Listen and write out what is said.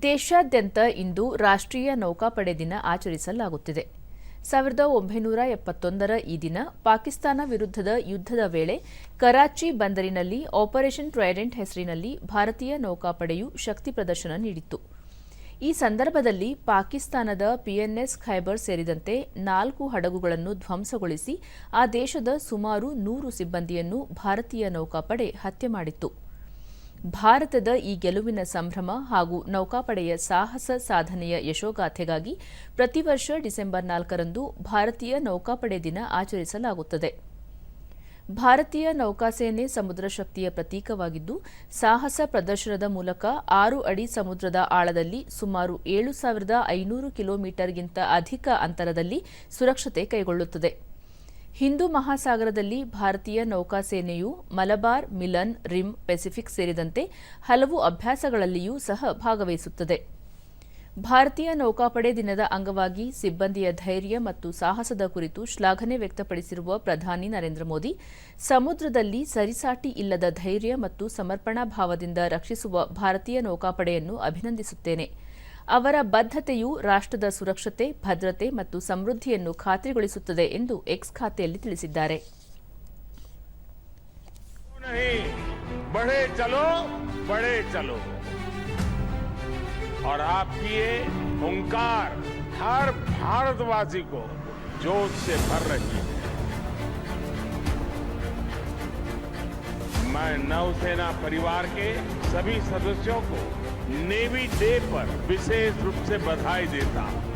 ದೇಶಾದ್ಯಂತ ಇಂದು ರಾಷ್ಟ್ರೀಯ ನೌಕಾಪಡೆ ದಿನ ಆಚರಿಸಲಾಗುತ್ತಿದೆ. ಸಾವಿರದ ಒಂಬೈನೂರ ಎಪ್ಪತ್ತೊಂದರ ಈ ದಿನ ಪಾಕಿಸ್ತಾನ ವಿರುದ್ಧದ ಯುದ್ಧದ ವೇಳೆ ಕರಾಚಿ ಬಂದರಿನಲ್ಲಿ ಆಪರೇಷನ್ ಟ್ರೈಡೆಂಟ್ ಹೆಸರಿನಲ್ಲಿ ಭಾರತೀಯ ನೌಕಾಪಡೆಯು ಶಕ್ತಿ ಪ್ರದರ್ಶನ ನೀಡಿತ್ತು. ಈ ಸಂದರ್ಭದಲ್ಲಿ ಪಾಕಿಸ್ತಾನದ ಪಿಎನ್ಎಸ್ ಖೈಬರ್ ಸೇರಿದಂತೆ ನಾಲ್ಕು ಹಡಗುಗಳನ್ನು ಧ್ವಂಸಗೊಳಿಸಿ ಆ ದೇಶದ ಸುಮಾರು ನೂರು ಸಿಬ್ಬಂದಿಯನ್ನು ಭಾರತೀಯ ನೌಕಾಪಡೆ ಹತ್ಯೆ ಮಾಡಿತ್ತು. ಭಾರತದ ಈ ಗೆಲುವಿನ ಸಂಭ್ರಮ ಹಾಗೂ ನೌಕಾಪಡೆಯ ಸಾಹಸ ಸಾಧನೆಯ ಯಶೋಗಾಥೆಗಾಗಿ ಪ್ರತಿ ವರ್ಷ ಡಿಸೆಂಬರ್ ನಾಲ್ಕರಂದು ಭಾರತೀಯ ನೌಕಾಪಡೆ ದಿನ ಆಚರಿಸಲಾಗುತ್ತದೆ. ಭಾರತೀಯ ನೌಕಾಸೇನೆ ಸಮುದ್ರ ಶಕ್ತಿಯ ಪ್ರತೀಕವಾಗಿದ್ದು, ಸಾಹಸ ಪ್ರದರ್ಶನದ ಮೂಲಕ ಆರು ಅಡಿ ಸಮುದ್ರದ ಆಳದಲ್ಲಿ ಸುಮಾರು ಏಳು ಸಾವಿರದ ಐನೂರು ಕಿಲೋಮೀಟರ್ಗಿಂತ ಅಧಿಕ ಅಂತರದಲ್ಲಿ ಸುರಕ್ಷತೆ ಕೈಗೊಳ್ಳುತ್ತದೆ. ಹಿಂದೂ ಮಹಾಸಾಗರದಲ್ಲಿ ಭಾರತೀಯ ನೌಕಾಸೇನೆಯು ಮಲಬಾರ್, ಮಿಲನ್, ರಿಮ್, ಪೆಸಿಫಿಕ್ ಸೇರಿದಂತೆ ಹಲವು ಅಭ್ಯಾಸಗಳಲ್ಲಿಯೂ ಸಹ ಭಾಗವಹಿಸುತ್ತದೆ. ಭಾರತೀಯ ನೌಕಾಪಡೆ ದಿನದ ಅಂಗವಾಗಿ ಸಿಬ್ಬಂದಿಯ ಧೈರ್ಯ ಮತ್ತು ಸಾಹಸದ ಕುರಿತು ಶ್ಲಾಘನೆ ವ್ಯಕ್ತಪಡಿಸಿರುವ ಪ್ರಧಾನಿ ನರೇಂದ್ರ ಮೋದಿ, ಸಮುದ್ರದಲ್ಲಿ ಸರಿಸಾಟಿ ಇಲ್ಲದ ಧೈರ್ಯ ಮತ್ತು ಸಮರ್ಪಣಾ ಭಾವದಿಂದ ರಕ್ಷಿಸುವ ಭಾರತೀಯ ನೌಕಾಪಡೆಯನ್ನು ಅಭಿನಂದಿಸುತ್ತೇನೆ. ಅವರ ಬದ್ಧತೆಯು ರಾಷ್ಟ್ರದ ಸುರಕ್ಷತೆ ಭದ್ರತೆ ಮತ್ತು ಸಮೃದ್ಧಿಯನ್ನು ಖಾತ್ರಿಗೊಳಿಸುತ್ತದೆ ಎಂದು ಎಕ್ಸ್ ಖಾತೆಯಲ್ಲಿ ತಿಳಿಸಿದ್ದಾರೆ नहीं बढ़े चलो बड़े चलो और आपकी ये हुंकार हर भारतवासी को जोश से भर रही है मैं नौसेना परिवार के सभी सदस्यों को नेवी डे पर विशेष रूप से बधाई देता। हूँ